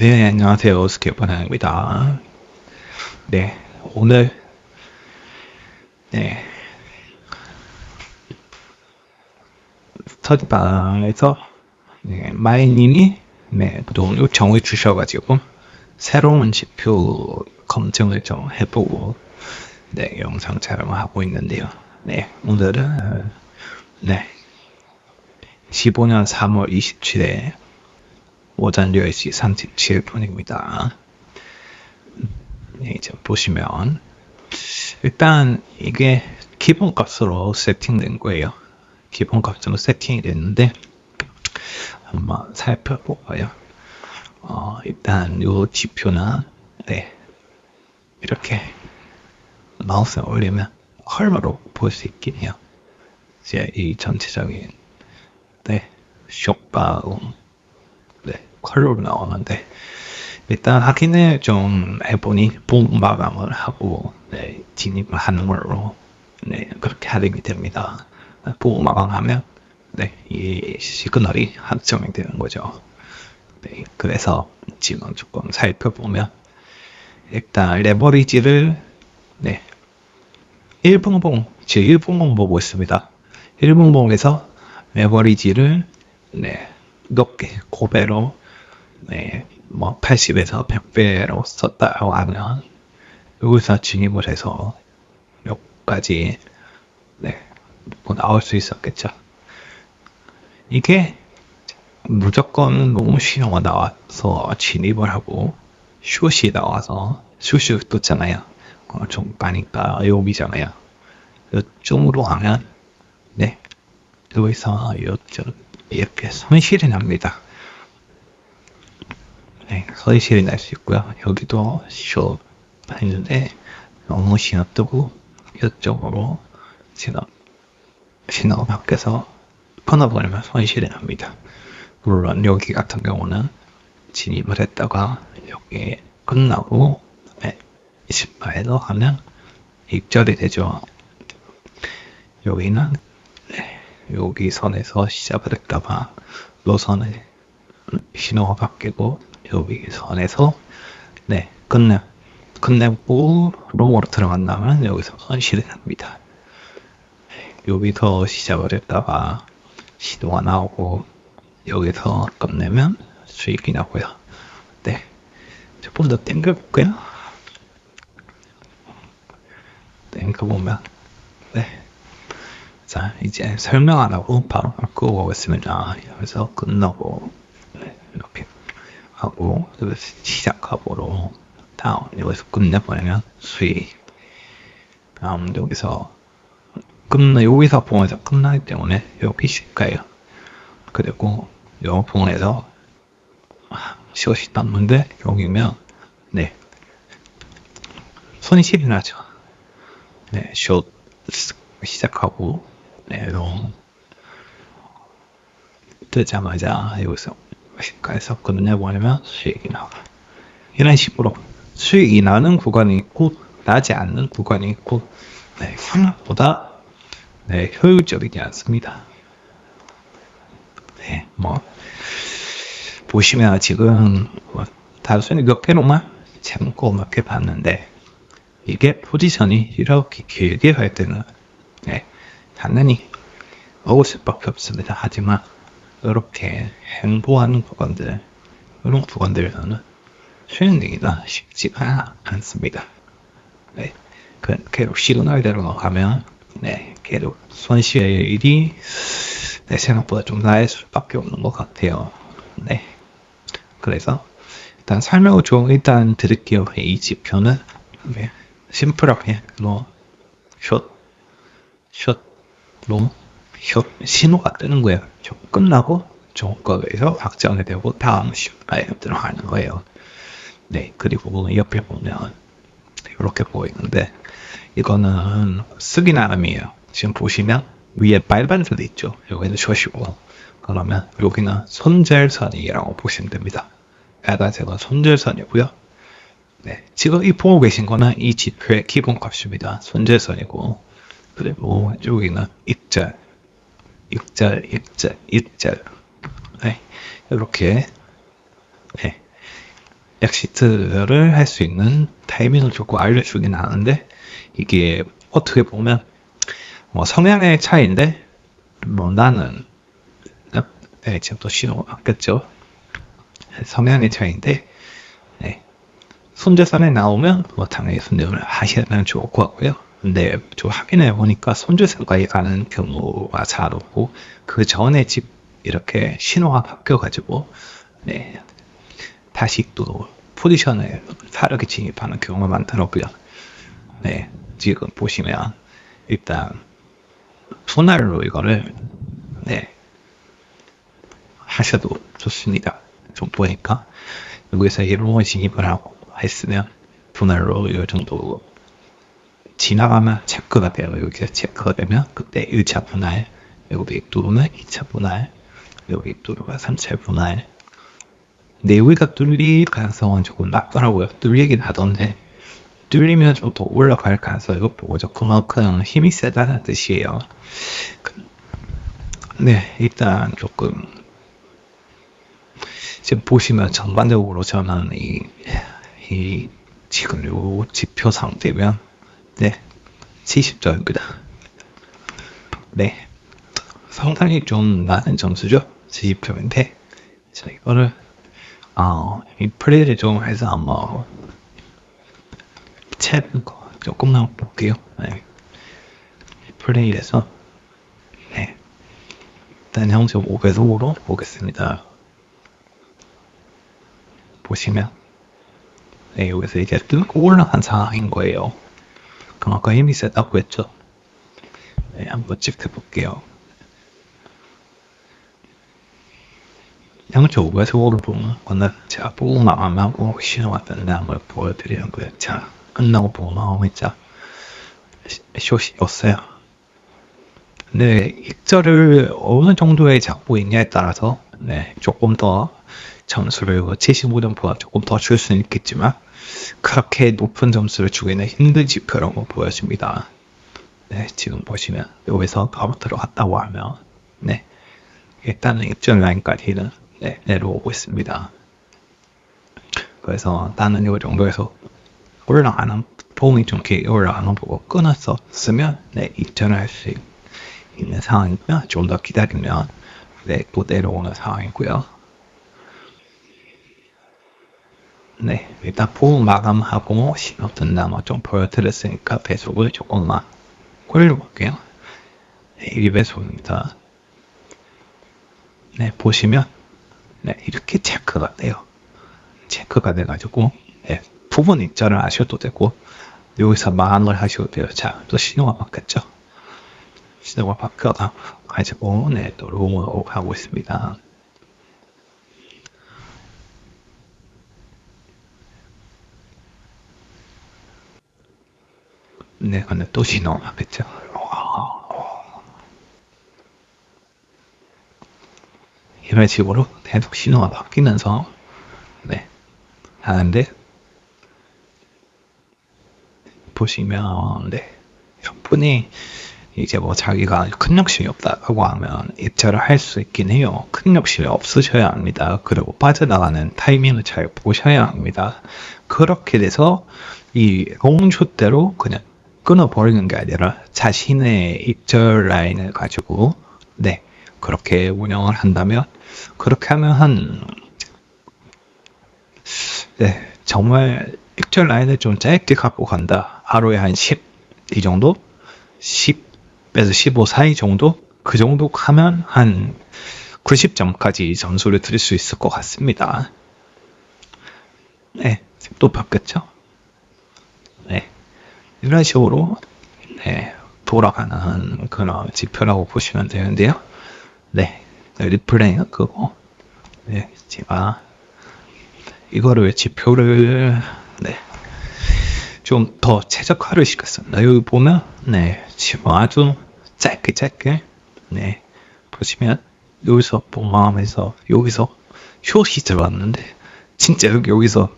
네, 안녕하세요. 스케이퍼나입니다. 네, 오늘, 네, 스터디방에서, 네, 마이님이, 네, 그동안 요청을 주셔가지고, 새로운 지표 검증을 좀 해보고, 네, 영상 촬영을 하고 있는데요. 네, 오늘은, 네, 15년 3월 27일, 오전 10시 37분입니다. 네, 이제 보시면 일단 이게 기본값으로 세팅된 거예요. 기본값으로 세팅이 됐는데 한번 살펴보아요. 어, 일단 이 지표는 네, 이렇게 마우스 올리면 컬러로 볼 수 있긴 해요. 이제 이 전체적인 네, 쇼바움 네, 컬러로 나오는데 일단 확인을 좀 해보니 본 마감을 하고 네, 진입을 하는 걸로 네, 그렇게 하게 됩니다. 보고 마감하면 네, 이 시그널이 한정이 되는 거죠. 네, 그래서 지금 조금 살펴보면 일단 레버리지를 네, 1분봉, 제 1분봉 보고 있습니다. 1분봉에서 레버리지를 네, 높게 고배로 네, 뭐 80에서 100배로 썼다고 하면 여기서 진입을 해서 여기까지 네, 뭐 나올 수 있었겠죠. 이게 무조건 너무 신호가 나와서 진입을 하고 슛이 나와서 슛이 떴잖아요. 어, 좀 빠니까 요비잖아요. 요쪽으로 하면 네 여기서 요쪽 이렇게 손실이 납니다. 네, 손실이 날 수 있고요. 여기도 쇼 했는데 너무 신호 뜨고 이쪽으로 신호 신호가 바뀌어서 끊어버리면 손실이 납니다. 물론 여기 같은 경우는 진입을 했다가 여기 끝나고 네, 20파에도 하면 입절이 되죠. 여기는 네, 여기 선에서 시작을 했다가 노선에 신호가 바뀌고 여기 선에서 네 끝내 끝내고 롬으로 들어간다면 여기서 손실이 납니다. 여기서 시작을 했다가 신호가 나오고 여기서 끝내면 수익이 나고요. 네, 조금 더 땡겨볼게요. 땡겨보면 네. 자, 이제 설명 안 하고 바로 끄고 오겠습니다. 여기서 끝나고, 네, 이렇게 하고, 시작하고로, 다음, 여기서 끝내버리면 수익. 다음, 여기서, 끝나, 여기서 봉에서 끝나기 때문에 여기 실까요. 그리고, 요 봉에서 쉬었이 땄는데, 여기면, 네, 손실이 나죠. 네, 숏 시작하고, 내로 뜨자마자 여기서 여기서 끝내버리면 수익이 나와. 이런 식으로 수익이 나는 구간이 있고 나지 않는 구간이 있고 네, 생각보다 네, 효율적이지 않습니다. 네, 뭐 보시면 지금 뭐 단순히 몇 개로만 재고 몇 개 봤는데 이게 포지션이 이렇게 길게 갈 때는 네, 당연히 먹을 수밖에 없습니다. 하지만 이렇게 행보하는 부분들 이런 부분들에서는 수행되기가 쉽지가 않습니다. 네, 그 계속 시그널대로 가면 네, 계속 손실이 내 생각보다 좀 나을 수밖에 없는 것 같아요. 네, 그래서 일단 설명을 좀 일단 드릴게요. 이 지표는 네, 심플하게 뭐 숏, 숏 롬, 신호가 뜨는 거예요. 저 끝나고 좋은 거에서 확정이 되고 다음 시간에 들어가는 거예요. 네, 그리고 그 옆에 보면 이렇게 보이는데 이거는 쓰기 나름이에요. 지금 보시면 위에 빨간색 있죠. 여기는 셔시고 그러면 여기는 손절선이라고 보시면 됩니다. 빨간색은 손절선이고요. 네, 지금 이 보고 계신 거는 이 지표의 기본값입니다. 손절선이고 그리고 여기는 입자 6절, 6절, 6절. 네, 이렇게 네, 엑시트를 할 수 있는 타이밍을 조금 알려주긴 하는데 이게 어떻게 보면 뭐 성향의 차이인데 뭐 나는 네, 네 지금 또 신호 왔겠죠. 성향의 차이인데 네, 손재산에 나오면 뭐 당연히 손재산을 하시면 좋을 것 같고요. 근데 좀 확인해 보니까 손재산까지 가는 경우가 잘 없고 그 전에 집 이렇게 신호가 바뀌어가지고 네 다시 또 포지션에 다르게 진입하는 경우가 많더라고요. 네 지금 보시면 일단 손날로 이거를 네 하셔도 좋습니다. 좀 보니까 여기서 이런 진입을 하고 했으면 분할로 이 정도 지나가면 체크가 돼요. 여기서 체크가 되면 그때 1차 분할, 여기 뚫으면 2차 분할, 뚫으면 3차 분할. 근데 여기가 뚫릴 가능성은 조금 낮더라고요. 뚫리긴 하던데 뚫리면 좀 더 올라갈 가능성이 높죠. 그만큼 힘이 세다는 뜻이에요. 네, 일단 조금 지금 보시면 전반적으로 저는 이, 이 지금 요 지표 상태면 네 70점입니다. 네 상당히 좀 낮은 점수죠. 지표인데 자 이거를 어, 이 플레이를 좀 해서 아마 채는 거 조금만 볼게요. 네. 플레이에서 네 일단 형식 5배속으로 보겠습니다. 보시면 네, 여기서 이제 뚫고 올라간 상황인 거예요. 그만큼 힘이 세다고 했죠. 네, 한번 찍어볼게요. 양쪽 5배속으로 보면 오늘 제가 보고 나가고 신호가 뜬다 한번 보여드리려고요. 자, 끝나고 나오면 자 없어요. 네, 익절을 어느 정도의 잡고 있냐에 따라서 네, 조금 더 점수를 75점보다 조금 더 줄 수는 있겠지만 그렇게 높은 점수를 주기는 힘든 지표라고 보여집니다. 네, 지금 보시면 여기서 바로 들어갔다고 하면 네, 일단은 입점 라인까지는 네, 내려오고 있습니다. 그래서 나는 이 정도에서 올라가는 봄이 좀 길게 올라가는 보고 끊었었으면 네, 입점을 할 수 있는 상황이면 좀더 기다리면 네, 또 내려오는 상황이고요. 네, 일단 보험 마감하고 신호 뜬다면 좀 보여드렸으니까 배속을 조금만 올려볼게요. 네, 1배속입니다. 네, 보시면 네, 이렇게 체크가 돼요. 체크가 돼가지고 네, 부분 입자를 하셔도 되고 여기서 마감을 하셔도 돼요. 자, 또 신호가 바뀌었죠. 신호가 바뀌어가지고 네, 또 롱으로 가고 있습니다. 네. 이런 식으로 계속 신호가 바뀌면서 네 하는데 보시면 네 분이 이제 뭐 자기가 큰 욕심이 없다고 하면 입찰을 할 수 있긴 해요. 큰 욕심이 없으셔야 합니다. 그리고 빠져나가는 타이밍을 잘 보셔야 합니다. 그렇게 돼서 이 롱숏대로 그냥 끊어버리는 게 아니라 자신의 입절 라인을 가지고 네 그렇게 운영을 한다면 그렇게 하면 한 네, 정말 입절 라인을 좀 짧게 갖고 간다. 하루에 한 10, 이 정도? 10에서 15 사이 정도? 그 정도 하면 한 90점까지 점수를 드릴 수 있을 것 같습니다. 네, 또 바뀌었죠? 네, 이런 식으로 네, 돌아가는 그런 지표라고 보시면 되는데요. 네, 리플레이는 그거. 네, 제가 이거를 지표를 네, 좀 더 최적화를 시켰습니다. 여기 보면 네, 지금 아주 짧게 짧게 네, 보시면 여기서 봉함에서 여기서 숏이 들어왔는데 진짜 여기 여기서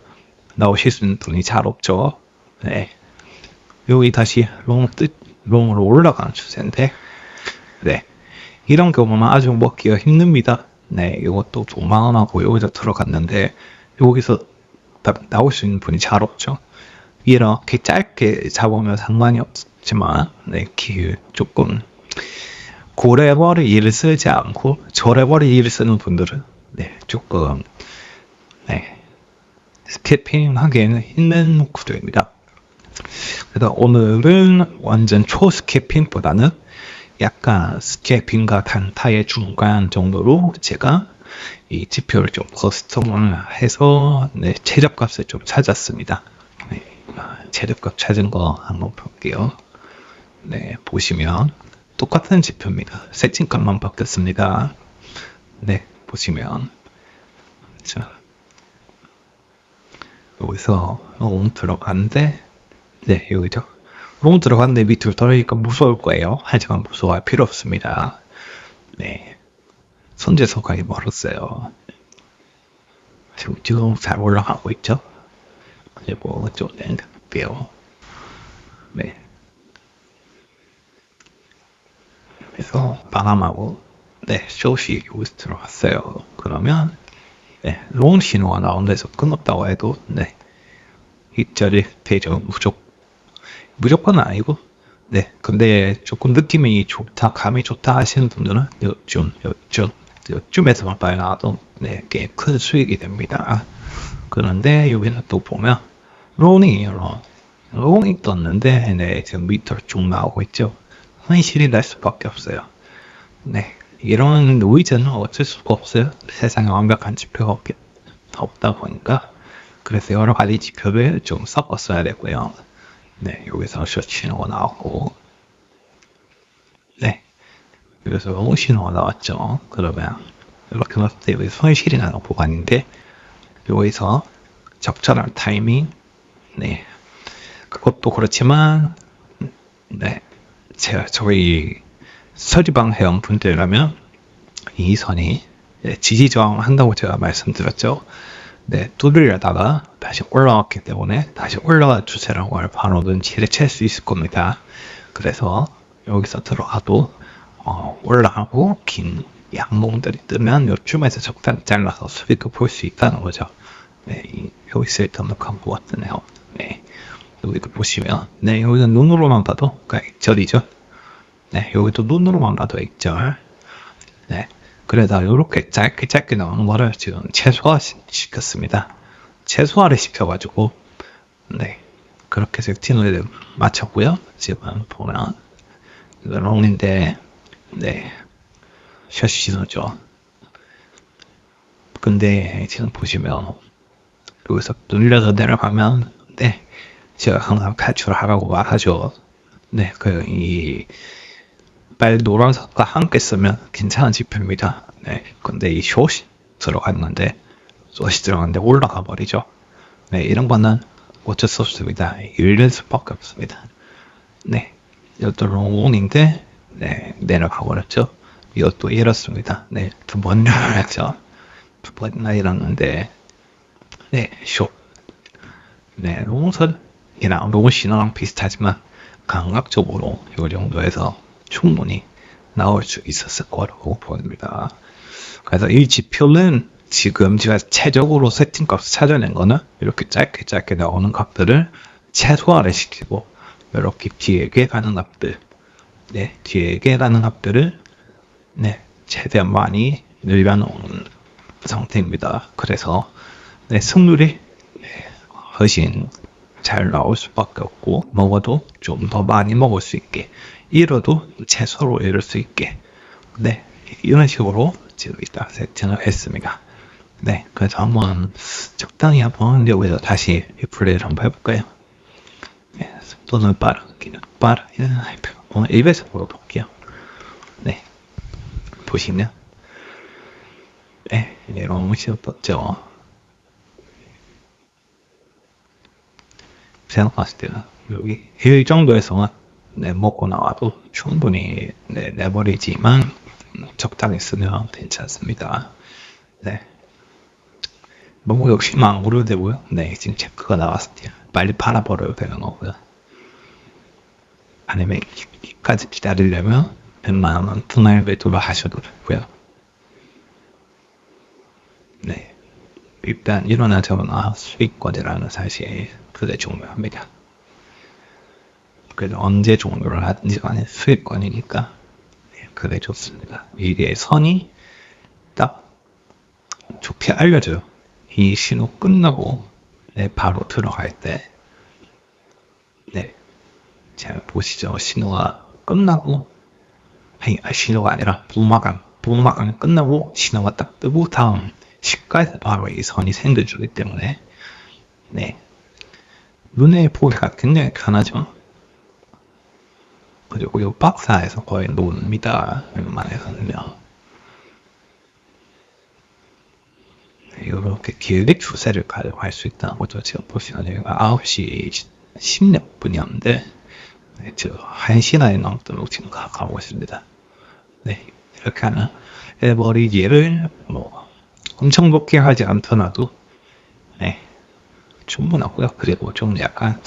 나오실 수 있는 분이 잘 없죠. 네, 여기 다시 롱 뜻, 롱으로 올라가는 추세인데 네, 이런 경우는 아주 먹기가 힘듭니다. 네, 이것도 5만원하고 여기서 들어갔는데, 여기서 나올 수 있는 분이 잘 없죠. 이렇게 짧게 잡으면 상관이 없지만, 네, 길 조금 고래버리 일을 쓰지 않고 저래버리 일을 쓰는 분들은 네, 조금 네, 스케핑 하기에는 힘든 구조입니다. 그래서 오늘은 완전 초스케핑보다는 약간 스케핑과 단타의 중간 정도로 제가 이 지표를 좀 커스텀을 해서 네, 최저값을 좀 찾았습니다. 네, 최저값 찾은 거 한번 볼게요. 네, 보시면 똑같은 지표입니다. 세팅값만 바뀌었습니다. 네, 보시면 자 여기서 롬 들어갔는데 네 여기죠. 롬 들어갔는데 밑으로 떨어지니까 무서울 거예요. 하지만 무서워할 필요 없습니다. 네 선제서가 멀었어요. 지금, 지금 잘 올라가고 있죠. 그리고 좀 낸게요. 네. 그래서 바람하고 네 숏이 여기서 들어갔어요. 그러면 네, 롱 신호가 나온 데서 끊었다고 해도 네 이 자리 되죠. 무조 무조건 아니고 네 근데 조금 느낌이 좋다 감이 좋다 하시는 분들은 요즘 요즘 요즘에서만 봐야 나도 네 꽤 큰 수익이 됩니다. 그런데 여기서 또 보면 롱이 롱이 떴는데 네 지금 미터 쭉 나오고 있죠. 현실이 날 수밖에 없어요. 네. 이런 노이즈는 어쩔 수가 없어요. 세상에 완벽한 지표가 없, 없다 보니까. 그래서 여러 가지 지표를 좀 섞었어야 되고요. 네, 여기서 셔츠신호가 나왔고. 네. 그래서 신호가 나왔죠. 그러면 이렇게 봤을 때 여기 손실이 나는 보관인데, 여기서 적절한 타이밍, 네. 그것도 그렇지만, 네. 제가 저희 서지방 회원 분들이라면 이 선이 지지 저항한다고 제가 말씀드렸죠. 네, 두들려다가 다시 올라왔기 때문에 다시 올라가 주세라고 할 반호든지를 챌수 있을 겁니다. 그래서 여기서 들어가도 어, 올라가고 긴 양봉들이 뜨면 요쯤에서 적당히 잘라서 수익을 볼 수 있다는 거죠. 네, 여기 있을 등록한 것 같네요. 네, 여기 보시면 네, 여기는 눈으로만 봐도 액절이죠. 네, 여기도 눈으로만 봐도 액절. 네, 그래다 이렇게 짧게 짧게 나오는 거를 지금 최소화 시켰습니다. 최소화를 시켜가지고 네 그렇게 세팅을 맞췄고요. 지금 보면 롱인데 네 셔츠 신호죠. 근데 지금 보시면 여기서 눌려서 내려가면 네 제가 항상 탈출하라고 하죠. 네, 그, 이, 빨 노란색과 함께 쓰면 괜찮은 지표입니다. 네, 근데 이 숏이 들어갔는데, 숏이 들어갔는데 올라가 버리죠. 네, 이런 거는 어쩔 수 없습니다. 일릴 수밖에 없습니다. 네, 이것도 롱온인데, 네, 내려가 버렸죠. 이것도 이렇습니다. 네, 두번 열었죠. 두 번이나 일었는데, 네, 숏. 네, 롱선, 이랑 롱 신호랑 비슷하지만, 감각적으로 이 정도에서 충분히 나올 수 있었을 거라고 보입니다. 그래서 이 지표는 지금 제가 최적으로 세팅 값을 찾아낸 거는 이렇게 짧게 짧게 나오는 값들을 최소화를 시키고 이렇게 뒤에게 가는 값들 네, 뒤에게 가는 값들을 네, 최대한 많이 늘려놓은 상태입니다. 그래서 네, 승률이 네, 훨씬 잘 나올 수밖에 없고 먹어도 좀 더 많이 먹을 수 있게 잃어도 채소로 잃을 수 있게 네 이런 식으로 지금 이따 세팅을 했습니다. 네 그래서 한번 적당히 한번 여기서 다시 플레이를 한번 해볼까요? 네, 속도는 빠르기는 빠르 오늘 입에서 보여볼게요. 네 보시면 네 이런 음식 떴죠. 생각했을 때는 여기 이 정도에서는 네, 먹고 나와도 충분히 네, 내버리지만 적당히 쓰면 괜찮습니다. 네. 너무 역시 망으로 되고요. 네, 지금 체크가 나왔을 때 빨리 팔아버려야 되는 거고요. 아니면 이까지 기다리려면 100만원 분할 매도를 하셔도 되고요. 네. 일단 일어나자마자 수익권이라는 사실 그게 중요합니다. 그래도 언제 종료를 하든지 간에 수익권이니까 네, 그게 좋습니다. 이게 선이 딱 좋게 알려줘요. 이 신호 끝나고 네, 바로 들어갈 때 네, 잘 보시죠. 신호가 끝나고 아니 아, 신호가 아니라 부마감 부마감 끝나고 신호가 딱 뜨고 다음 시가에서 바로 이 선이 생겨주기 때문에 네 눈의 보기가 굉장히 편하죠. 그리고 이 박사에서 거의 놉니다. 웬만해서는요. 이렇게 길게 추세를 가져갈 수 있다는 죠 지금 보시면 여기가 9시 10몇 분이었는데 네, 저 1시나 넘도록 지금 가고 있습니다. 네, 이렇게 하는 에버리지를 뭐 엄청 높게 하지 않더라도 네, 충분하고요. 그리고 좀 약간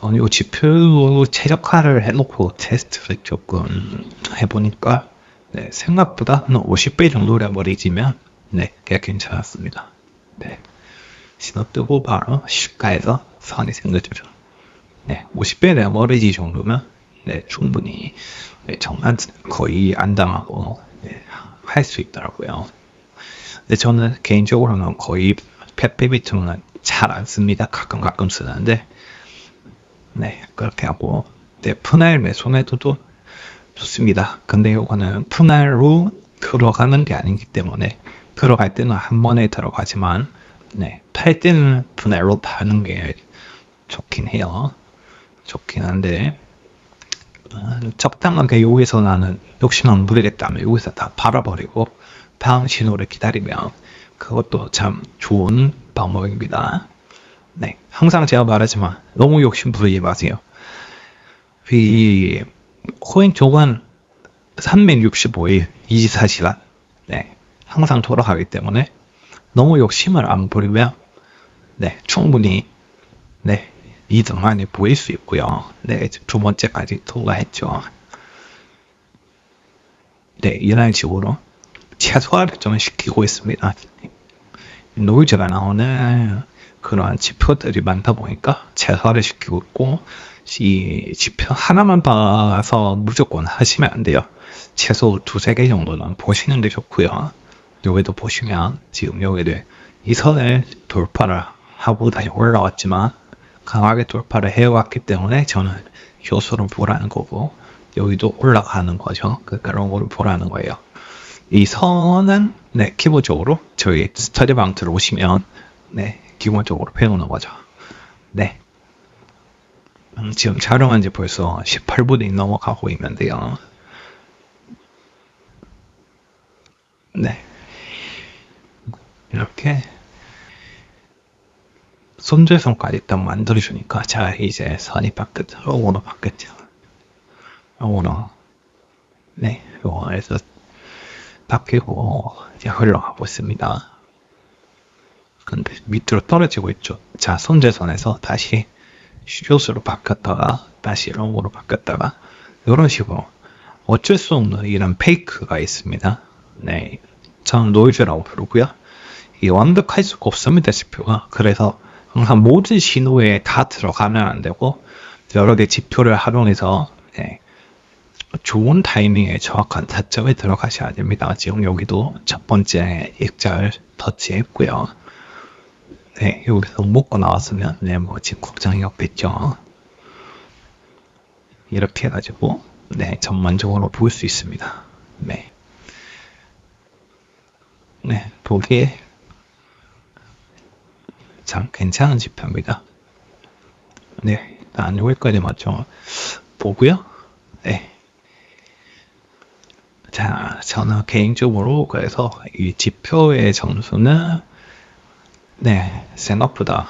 어느 지표 최적화를 해놓고 테스트를 조금 해보니까 네, 생각보다 한 50배 정도를 해버리지면 네, 꽤 괜찮았습니다. 네. 신호 뜨고 바로 시가에서 선이 생겨주죠. 네, 50배 레버리지 정도면 네, 충분히 네, 정말 거의 안 당하고 네, 할 수 있더라고요. 근데 저는 개인적으로는 거의 펫베비트는 잘 안 씁니다. 가끔 가끔 쓰는데 네, 그렇게 하고 네, 푸날 매소매도도 좋습니다. 근데 이거는 푸날로 들어가는 게 아니기 때문에 들어갈 때는 한 번에 들어가지만 네, 팔 때는 분할로 파는 게 좋긴 해요. 좋긴 한데 어, 적당하게 여기서 나는 욕심 안 부리겠다면 여기서 다 팔아버리고 다음 신호를 기다리면 그것도 참 좋은 방법입니다. 네, 항상 제가 말하지만 너무 욕심 부리지 마세요. 이 코인 조간 365일 24시간 네, 항상 돌아가기 때문에 너무 욕심을 안 부리면 네, 충분히 네, 이득 많이 보일 수 있고요. 네, 두 번째까지 통과했죠. 네, 이런 식으로 최소화를 좀 시키고 있습니다. 노이즈가 나오는 그러한 지표들이 많다 보니까 최소화를 시키고 있고 이 지표 하나만 봐서 무조건 하시면 안 돼요. 최소 두세 개 정도는 보시는 게 좋고요. 여기도 보시면 지금 여기도 이 선을 돌파를 하고 다시 올라왔지만 강하게 돌파를 해왔기 때문에 저는 효소를 보라는 거고 여기도 올라가는 거죠. 그 그런 거를 보라는 거예요. 이 선은 네 기본적으로 저희 스터디방 들어오시면 네 기본적으로 배우는 거죠. 네. 음, 지금 촬영한 지 벌써 18분이 넘어가고 있는데요. 네. 이렇게 손재성까지 딱 만들어주니까 자 이제 선이 바뀌었죠 오너 바뀌었죠 오너 네 요거에서 바뀌고 이제 흘러가고 있습니다. 근데 밑으로 떨어지고 있죠. 자 손재선에서 다시 슈스로 바뀌었다가 다시 롱으로 바뀌었다가 이런 식으로 어쩔 수 없는 이런 페이크가 있습니다. 네 저는 노이즈라고 부르고요. 이 완벽할 수가 없습니다, 지표가. 그래서 항상 모든 신호에 다 들어가면 안 되고 여러 개 지표를 활용해서 네, 좋은 타이밍에 정확한 타점에 들어가셔야 됩니다. 지금 여기도 첫 번째 액자를 터치했고요. 네, 여기서 먹고 나왔으면 네, 뭐 지금 국장이 없겠죠. 이렇게 해가지고 네, 전반적으로 볼 수 있습니다. 네. 네, 보기에 참 괜찮은 지표입니다. 네, 일단 여기까지 맞죠? 보고요. 네. 자, 저는 개인적으로 그래서 이 지표의 점수는 네, 생각보다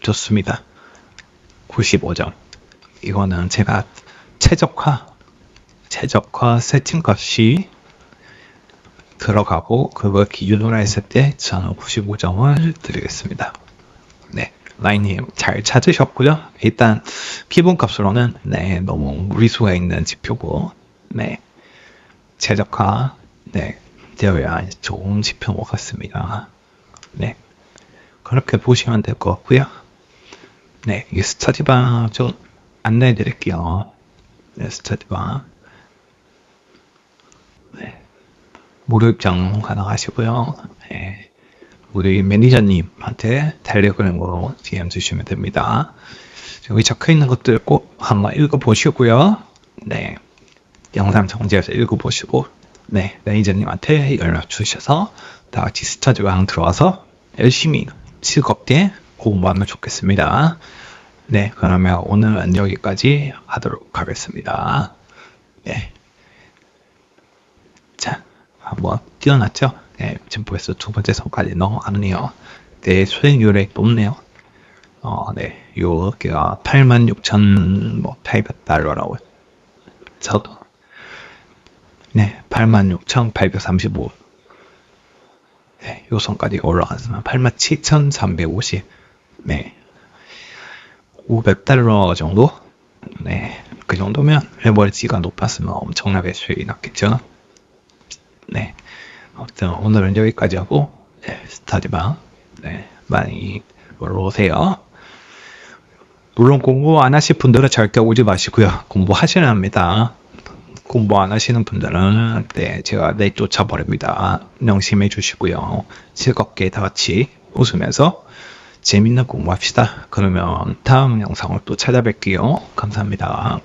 좋습니다. 95점. 이거는 제가 최적화, 최적화 세팅 값이 들어가고 그걸 기준으로 했을 때 저는 95점을 드리겠습니다. 네, 라인님 잘 찾으셨고요. 일단 기본 값으로는 네 너무 무리수가 있는 지표고 네 최적화 네 되어야 좋은 지표인 것 같습니다. 네 그렇게 보시면 될 것 같고요. 네, 이 스터디방 좀 안내해 드릴게요. 네, 스터디방. 네. 무료 입장 가능하시고요. 네. 우리 매니저님한테 텔레그램으로 DM 주시면 됩니다. 여기 적혀 있는 것들 꼭 한번 읽어 보시고요. 네. 영상 정지해서 읽어보시고, 네. 매니저님한테 연락 주셔서 다 같이 스터디방 들어와서 열심히 즐겁게 공부하면 좋겠습니다. 네. 그러면 오늘은 여기까지 하도록 하겠습니다. 네. 자, 한번 뛰어났죠? 네, 지금 벌써 두 번째 선까지 넘어가네요. 네, 수익률이 높네요. 어, 네, 요게가 86,800달러라고 저도 네, 86,835 네, 요 선까지 올라갔으면 87,350 네, 500달러 정도? 네, 그 정도면 레버리지가 높았으면 엄청나게 수익이 났겠죠? 네. 아무튼 오늘은 여기까지 하고, 네, 스타디방, 네, 많이 놀러 오세요. 물론 공부 안 하실 분들은 절대 오지 마시고요. 공부하셔야 합니다. 공부 안 하시는 분들은, 네, 제가 내쫓아 버립니다. 명심해 주시고요. 즐겁게 다 같이 웃으면서 재밌는 공부합시다. 그러면 다음 영상을 또 찾아뵐게요. 감사합니다.